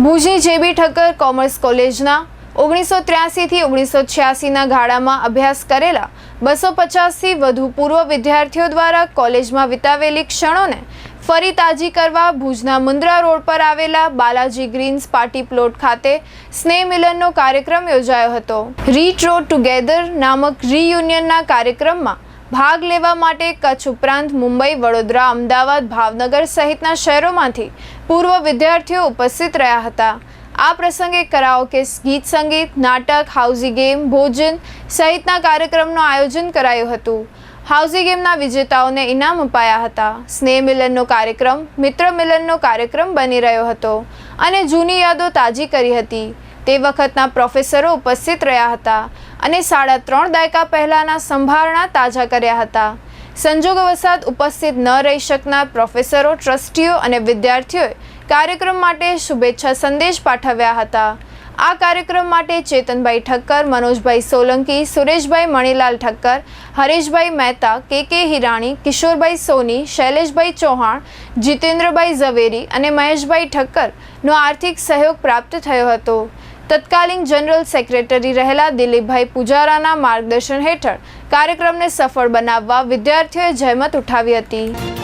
ભુજની જેબી ઠક્કર કોમર્સ કોલેજના ઓગણીસો ત્ર્યાસીથી ઓગણીસો છ્યાસીના ગાળામાં અભ્યાસ કરેલા બસો પચાસથી વધુ પૂર્વ વિદ્યાર્થીઓ દ્વારા કોલેજમાં વિતાવેલી ક્ષણોને ફરી તાજી કરવા ભુજના મુન્દ્રા રોડ પર આવેલા બાલાજી ગ્રીન્સ પાર્ટી પ્લોટ ખાતે સ્નેહ મિલનનો કાર્યક્રમ યોજાયો હતો. રીટ રોડ ટુગેધર નામક રીયુનિયનના કાર્યક્રમમાં ભાગ લેવા માટે કચ્છ ઉપરાંત મુંબઈ, વડોદરા, અમદાવાદ, ભાવનગર સહિતના શહેરોમાંથી પૂર્વ વિદ્યાર્થીઓ ઉપસ્થિત રહ્યા હતા. આ પ્રસંગે કરાઓકે ગીત સંગીત, નાટક, હાઉઝી ગેમ, ભોજન સહિતના કાર્યક્રમનું આયોજન કરાયું હતું. હાઉઝી ગેમના વિજેતાઓને ઇનામ અપાયા હતા. સ્નેહ મિલનનો કાર્યક્રમ, મિત્ર મિલનનો કાર્યક્રમ બની રહ્યો હતો અને જૂની યાદો તાજી કરી હતી. તે વખતના પ્રોફેસરો ઉપસ્થિત રહ્યા હતા. અને સાડા ત્રણ દાયકા પહેલાંના સંભારણા તાજા કર્યા હતા. સંજોગવસાદ ઉપસ્થિત ન રહી શકનાર પ્રોફેસરો, ટ્રસ્ટીઓ અને વિદ્યાર્થીઓએ કાર્યક્રમ માટે શુભેચ્છા સંદેશ પાઠવ્યા હતા. આ કાર્યક્રમ માટે ચેતનભાઈ ઠક્કર, મનોજભાઈ સોલંકી, સુરેશભાઈ મણીલાલ ઠક્કર, હરેશભાઈ મહેતા, કે કે હિરાણી, કિશોરભાઈ સોની, શૈલેષભાઈ ચૌહાણ, જીતેન્દ્રભાઈ ઝવેરી અને મહેશભાઈ ઠક્કરનો આર્થિક સહયોગ પ્રાપ્ત થયો હતો. તત્કાલીન જનરલ સેક્રેટરી રહેલા દિલીપભાઈ પુજારાના માર્ગદર્શન હેઠળ કાર્યક્રમને સફળ બનાવવા વિદ્યાર્થીઓએ જહેમત ઉઠાવી હતી.